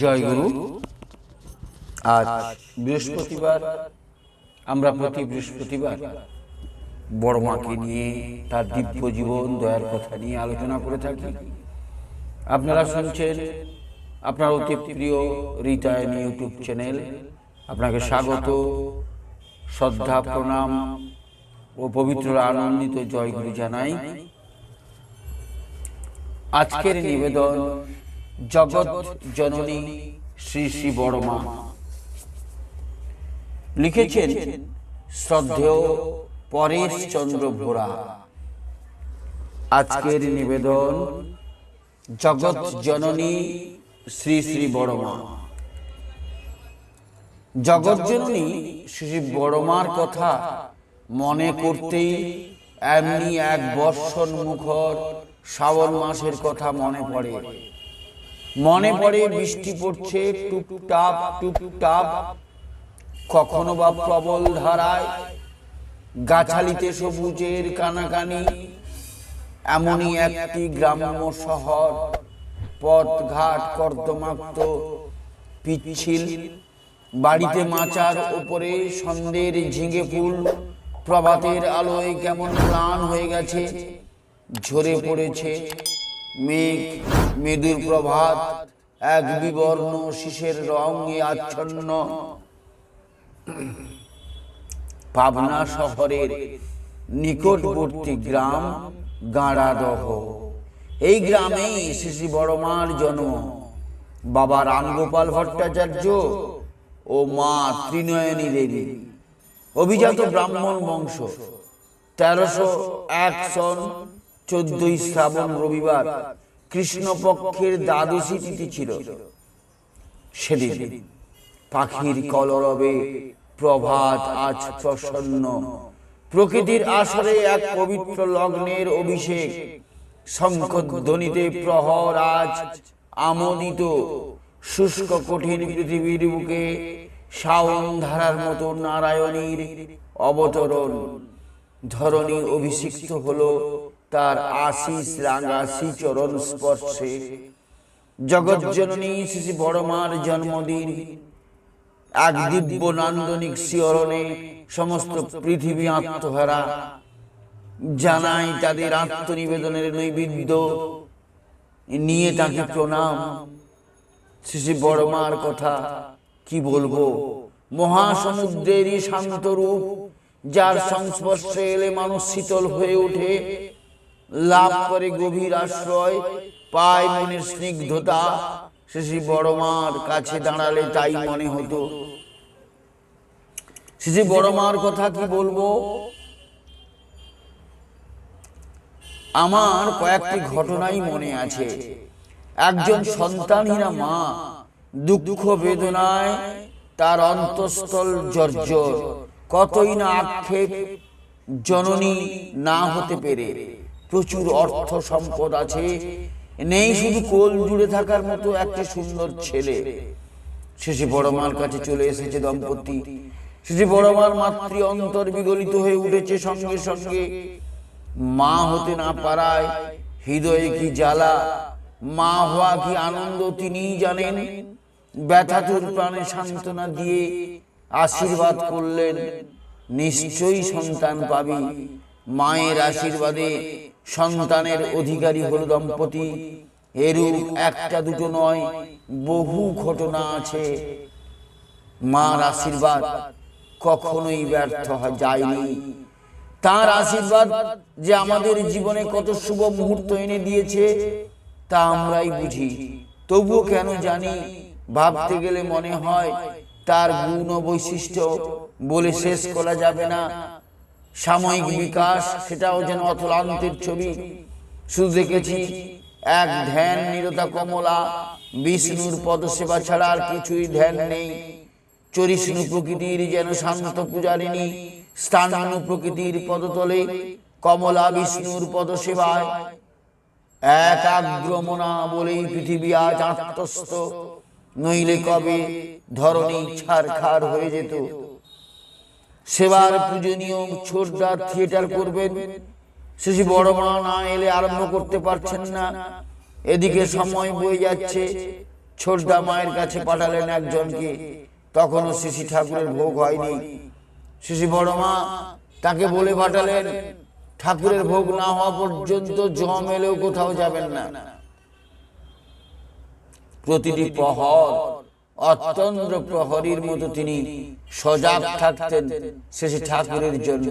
জয় গুরু আজ বৃহস্পতিবার, আমরা প্রতি বৃহস্পতিবার বড় মাকে নিয়ে তার দিব্য জীবন, দয়ার কথা নিয়ে আলোচনা করে থাকি। আপনারা শুনছেন আপনার অতি প্রিয় রিতায়ন ইউটিউব চ্যানেল। আপনাকে স্বাগত। শ্রদ্ধা, প্রণাম ও পবিত্র, আনন্দিত জয়গুরু জানাই। আজকের নিবেদন জগৎ জননী শ্রী শ্রী বড়মা লিখেছেন শ্রদ্ধেয় পরেশ চন্দ্র ভোরা। আজকের নিবেদন, জগৎ জননী শ্রী শ্রী বড়মা জগৎ জননী শ্রী শ্রী বড়মার কথা মনে করতেই এমনি এক বর্ষণ মুখর শ্রাবণ মাসের কথা মনে পড়ে। মনে পড়ে বৃষ্টি পড়ছে টুপটাপ টুপটাপ কখনো বা প্রবল ধারায় গাছালিতে সবুজের কানাকানি। এমনই একটি গ্রাম্য শহর। পথঘাট কর্দমাক্ত পিচ্ছিল। বাড়িতে মাচার উপরে সন্ধ্যের ঝিঙে ফুল। প্রভাতের আলোয় কেমন প্রাণ হয়ে গেছে ঝরে পড়েছে মেঘ, মেদুর প্রভাত, এক বিবর্ণ শিশের রঙে আচ্ছন্ন। পাবনা শহরের নিকটবর্তী গ্রাম গাঁড়াদহ। এই গ্রামেই শ্রী বড়মার জন্ম। বাবা রামগোপাল ভট্টাচার্য ও মা ত্রিনয়নী দেবী। অভিজাত ব্রাহ্মণ বংশ। তেরোশো এক সন চোদ্দই শ্রাবণ রবিবার কৃষ্ণপক্ষের দ্বাদশী তিথি ছিল। সেদিন পাখির কলরবে প্রভাত আজ প্রসন্ন। প্রকৃতির আসরে এক পবিত্র লগ্নের অভিষেক। শঙ্কধ্বনিতে প্রহর আজ আমোদিত। শুষ্ক কঠিন পৃথিবীর বুকে শাওন ধারার মতো নারায়ণীর অবতরণ। ধরণী অভিষিক্ত হলো তার আশিস রাঙাশি চরণ স্পর্শে। জগৎজননী শ্রী বড়মার জন্মদিন। এক দিব্য নান্দনিক শিহরণে সমস্ত পৃথিবী আত্মহারা। জানাই তাদের আত্মনিবেদনের নৈবেদ্য। নিয়ে তাকে প্রণাম। শ্রী শ্রী বড়মার কথা কি বলব? মহাসমুদ্রেরই শান্ত রূপ যার সংস্পর্শে এলে মানুষ শীতল হয়ে ওঠে। লাভ করে গভীর আশ্রয় পায় মনের স্নিগ্ধতা। সে শ্রী বড়মার কাছে দাঁড়ালে তাই মনে হতো। সে শ্রী বড়মার কথা কি বলব? আমার কয়েকটি ঘটনাই মনে আছে। একজন সন্তানহীনা মা, দুঃখ বেদনায়, তার অন্তঃস্থল জর্জর। কতই না আক্ষেপ, জননী না হতে পেরে। প্রচুর অর্থ সম্পদ আছে। নেই শুধু কোল জুড়ে থাকার মতো একটা সুন্দর ছেলে। শেষে বড় মার কাছে চলে এসেছে দম্পতি। শেষে বড় মার মাতৃ অন্তর বিগলিত হয়ে উঠেছে সঙ্গে সঙ্গে মা হতে না পারায় হৃদয়ে কি জ্বালা? মা হওয়া কি আনন্দ তিনিই জানেন? ব্যথাতুর প্রাণে সান্ত্বনা দিয়ে আশীর্বাদ করলেন। নিশ্চয়ই সন্তান পাবি। মায়ের আশীর্বাদে সন্তানের অধিকারী হল দম্পতি। এরূপ একটা দুটো নয়, বহু ঘটনা আছে। মার আশীর্বাদ কখনোই ব্যর্থ যায়নি। তার আশীর্বাদ যে আমাদের জীবনে কত শুভ মুহূর্ত এনে দিয়েছে, তা আমরাই বুঝি। তবুও কেন জানি, ভাবতে গেলে মনে হয়, তার গুণ বৈশিষ্ট্য বলে শেষ করা যাবে না। সাময়িক বিকাশ, সেটাও যেন অতলান্তের ছবি। শুধু দেখেছি এক ধ্যান নিরতা কমলা, বিষ্ণুর পদসেবা ছাড়া আর কিছুই ধ্যান নেই। চরিষ্ণু প্রকৃতির যেন শান্ত পূজারিণী, স্থানানু প্রকৃতির পদতলে, কমলা বিষ্ণুর পদসেবায়। এক আগ্রমনা বলেই পৃথিবী আজ আত্মস্থ, নইলে কবে ধরণী ছাড়খার হয়ে যেত। সেবার পূজনীয় ছোটদা থিয়েটার করবেন। শেষে বড় মা না এলে আরম্ভ করতে পারছেন না। এদিকে সময় বয়ে যাচ্ছে। ছোটদা মায়ের কাছে পাঠালেন একজনকে। তখনও শিশি ঠাকুরের ভোগ হয়নি। শিশি বড় মা তাকে বলে পাঠালেন, ঠাকুরের ভোগ না হওয়া পর্যন্ত জম এলেও কোথাও যাবেন না। প্রতিটি প্রহর অত্যন্ত প্রহরীর মতো তিনি সজাগ থাকতেন শেষে ঠাকুরের জন্য।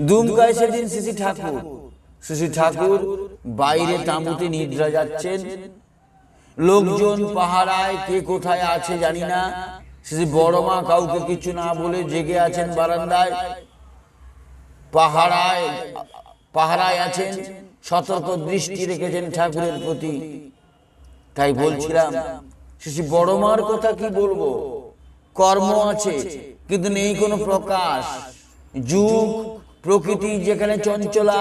দুমকায় সেদিন শিশি ঠাকুর। শিশি ঠাকুর বাইরে তাঁবুতে নিদ্রা যাচ্ছেন। লোকজন পাহারায়, কে কোথায় আছে জানি না। শিশি বড় মা কাউকে কিছু না বলে জেগে আছেন বারান্দায়। পাহারায় পাহারায় আছেন, সতর্ক দৃষ্টি রেখেছেন ঠাকুরের প্রতি। তাই বলছিলাম শিশি, বড় মার কথা কি বলব? কর্ম আছে, কিন্তু নেই কোনো প্রকাশ। যুগ, প্রকৃতি যেখানে চঞ্চলা,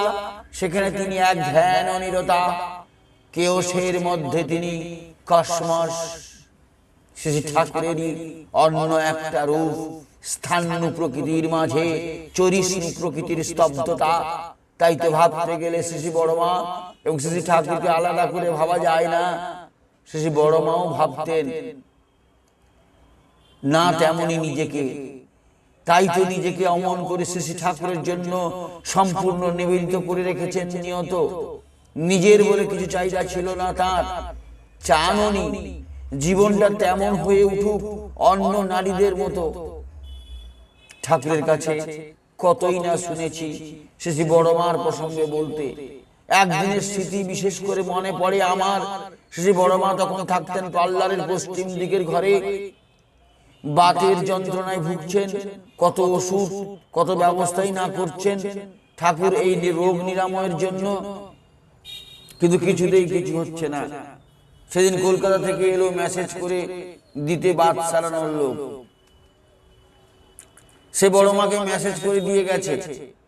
সেখানে তিনি এক ধ্যান অনিরতা। কেওসের মধ্যে তিনি কসমস। শিশি ঠাকুরেরই অন্য একটা রূপ স্থান্য প্রকৃতির মাঝে, চরিষ্ণু প্রকৃতির স্তব্ধতা। তাই তো ভাবতে গেলে শিশি বড় মা এবং শিশি ঠাকুরকে আলাদা করে ভাবা যায় না। শিশি বড় মাও ভাবতেন না তেমনি নিজেকে। তাই তো নিজেকে অমন করে শিশি ঠাকুরের জন্য সম্পূর্ণ নিবেদিত করে রেখেছেন নিয়ত। নিজের বলে কিছু চাহিদা ছিল না তার। চাননি। জীবনটা তেমন হয়ে উঠুক অন্য নারীদের মতো। ঠাকুরের কাছে কতই না শুনেছি শিশি বড় মার প্রসঙ্গে বলতে। একদিনের স্মৃতি বিশেষ করে মনে পড়ে আমার। শিশি বড় মা তখন থাকতেন পার্লারের পশ্চিম দিকের ঘরে। বাতের যন্ত্রণায় ভুগছেন, কত ওষুধ, কত ব্যবস্থাই না করছেন। ঠাকুর এই রোগ নিরাময়ের জন্য। কিন্তু কিছুতেই কিছু হচ্ছে না। সেদিন কলকাতা থেকে এলো মেসেজ করে দিতে বাদ সারানোর লোক। সে বড় মাকে মেসেজ করে দিয়ে গেছে।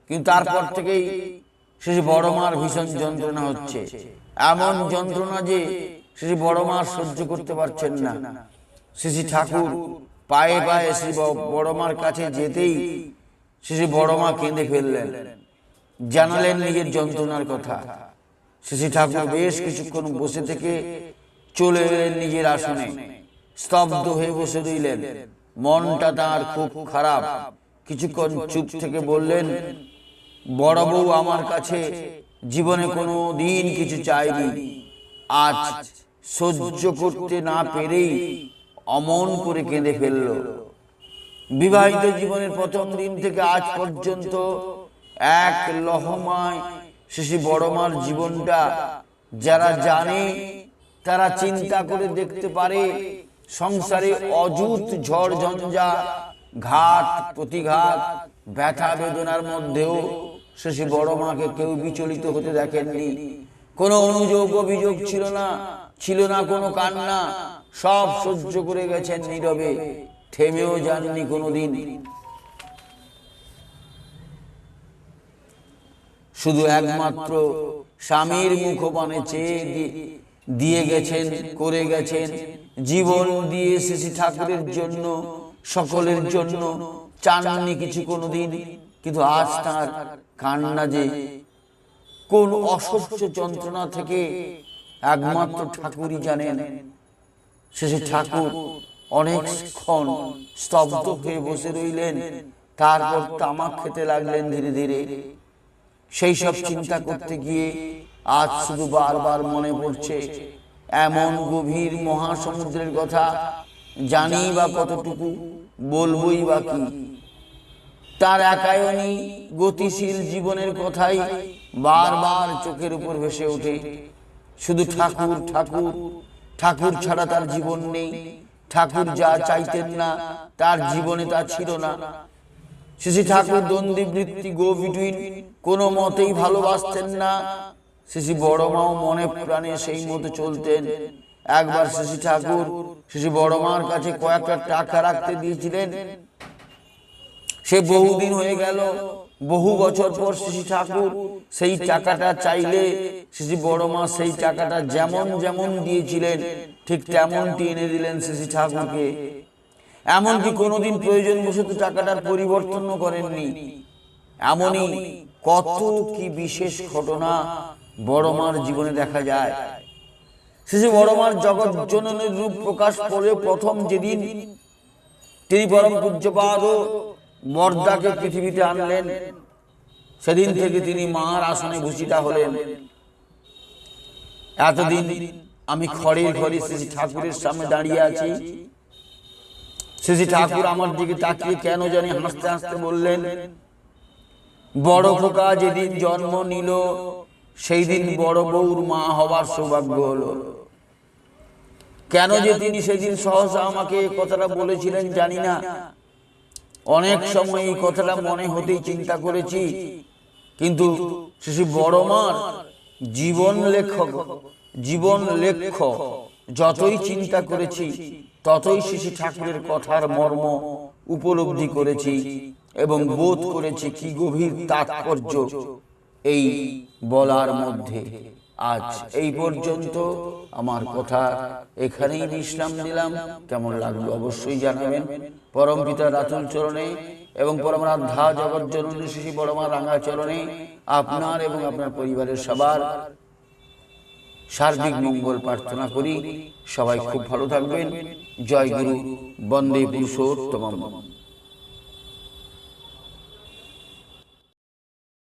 কিন্তু তারপর থেকেই সে বড় মার ভীষণ যন্ত্রণা হচ্ছে। এমন যন্ত্রণা যে সে বড় মা সহ্য করতে পারছেন না। শ্রী ঠাকুর পায়ে পায়ে শ্রী বড় মার কাছে যেতেই শ্রী বড় মা কেঁদে ফেললেন। জানালেন নিজের যন্ত্রণার কথা। শ্রী ঠাকুর বেশ কিছুক্ষণ বসে থেকে চলে এলেন নিজের আসনে। স্তব্ধ হয়ে বসে রইলেন। মনটা তার খুব খারাপ। কিছুক্ষণ চুপ থেকে বললেন বড় বউ আমার কাছে জীবনে কোনো দিন কিছু চাইনি। আজ সহ্য করতে না পেরেই অমন করে কেঁদে ফেলল। বিবাহিত জীবনের প্রথম দিন থেকে আজ পর্যন্ত এক লহমায় শিশি বড় মার জীবনটা যারা জানে, তারা চিন্তা করে দেখতে পারে সংসারে অযুত ঝড় ঝঞ্ঝা ঘাট প্রতিঘাত, ব্যথা বেদনার মধ্যেও শিশি বড় মাকে কেউ বিচলিত হতে দেখেননি। কোনো অনুযোগ অভিযোগ ছিল না ছিল না কোনো কান্না সব সহ্য করে গেছেন নীরবে থেমেও যাননি কোনোদিন। শুধু একমাত্র স্বামীর মুখপানে চেয়ে দিয়ে গেছেন করে গেছেন জীবন দিয়ে শ্রী ঠাকুরের জন্য সকলের জন্য চাননি কিছু কোনোদিন। কিন্তু আজ তার কান্না যে কোন অসহ্য যন্ত্রণা থেকে একমাত্র ঠাকুরই জানেন। শেষে ঠাকুর অনেকক্ষণ স্তব্ধ হয়ে বসে রইলেন, তারপর তামাক খেতে লাগলেন ধীরে ধীরে। সেই সব চিন্তা করতে গিয়ে আজ শুধু বারবার মনে পড়ছে, এমন গভীর মহাসমুদ্রের কথা, জানি বা কতটুকু বলবই বা কি। তার একায়নী গতিশীল জীবনের কথাই বারবার চোখের উপর ভেসে ওঠে। শুধু ঠাকুর ঠাকুর ঠাকুর ছাড়া তার জীবন নেই। ঠাকুর যা চাইতেন না, তার জীবনে তা ছিল না। শিশি ঠাকুর দ্বন্দ্বী বৃত্তি গো বিটুইন কোনো মতেই ভালোবাসতেন না। শিশি বড় মাও মনে প্রাণে সেই মতো চলতেন। একবার শিশি ঠাকুর শিশি বড় মার কাছে কয়েকটা টাকা রাখতে দিয়েছিলেন। সে বহুদিন হয়ে গেল, বহু বছর পর শ্রী ঠাকুর সেই টাকাটা চাইলে শিশি বড় মা সেই টাকাটা যেমন যেমন দিয়েছিলেন, ঠিক তেমনটি এনে দিলেন শ্রী ঠাকুরকে। এমনকি কোনোদিন প্রয়োজন বশত টাকাটার পরিবর্তনও করেননি। এমনই কত কি বিশেষ ঘটনা বড় মার জীবনে দেখা যায়। শ্রী বড়মার জগৎ জননের রূপ প্রকাশ করে প্রথম যেদিন তিনি পরম পূজ্যপাদ ও বর্দাকে পৃথিবীতে আনলেন। সেদিন থেকে তিনি মার আসনে ভূষিতা হলেন। এতদিন আমি খড়ের ঘরে শ্রী ঠাকুরের সামনে দাঁড়িয়ে আছি। শ্রী ঠাকুর আমার দিকে তাকিয়ে কেন জানি হাসতে হাসতে বললেন বড় খোকা যেদিন জন্ম নিল সেই দিন বড় বউর মা হবার সৌভাগ্য হলো। কেন যে তিনি সেদিন সহসা আমাকে কথাটা বলেছিলেন জানি না। অনেক সময় এই কথাটা মনে হতেই চিন্তা করেছি। কিন্তু শিশু বড় মার জীবন লেখক, জীবন লেখ্য যতই চিন্তা করেছি, ততই শিশু ঠাকুরের কথার মর্ম উপলব্ধি করেছি এবং বোধ করেছি কি গভীর তাৎপর্য এই বলার মধ্যে। আজ এই পর্যন্ত আমার কথা এখানেই বিশ্রাম দিলাম কেমন লাগল অবশ্যই জানাবেন। পরম পিতা রাতুল চরণে এবং পরম রাধা জগৎ জননী শিশু পরমা রাঙা চরণে আপনার এবং আপনার পরিবারের সবার সার্বিক মঙ্গল প্রার্থনা করি। সবাই খুব ভালো থাকবেন। জয় গুরু। বন্দে পুরুষোত্তম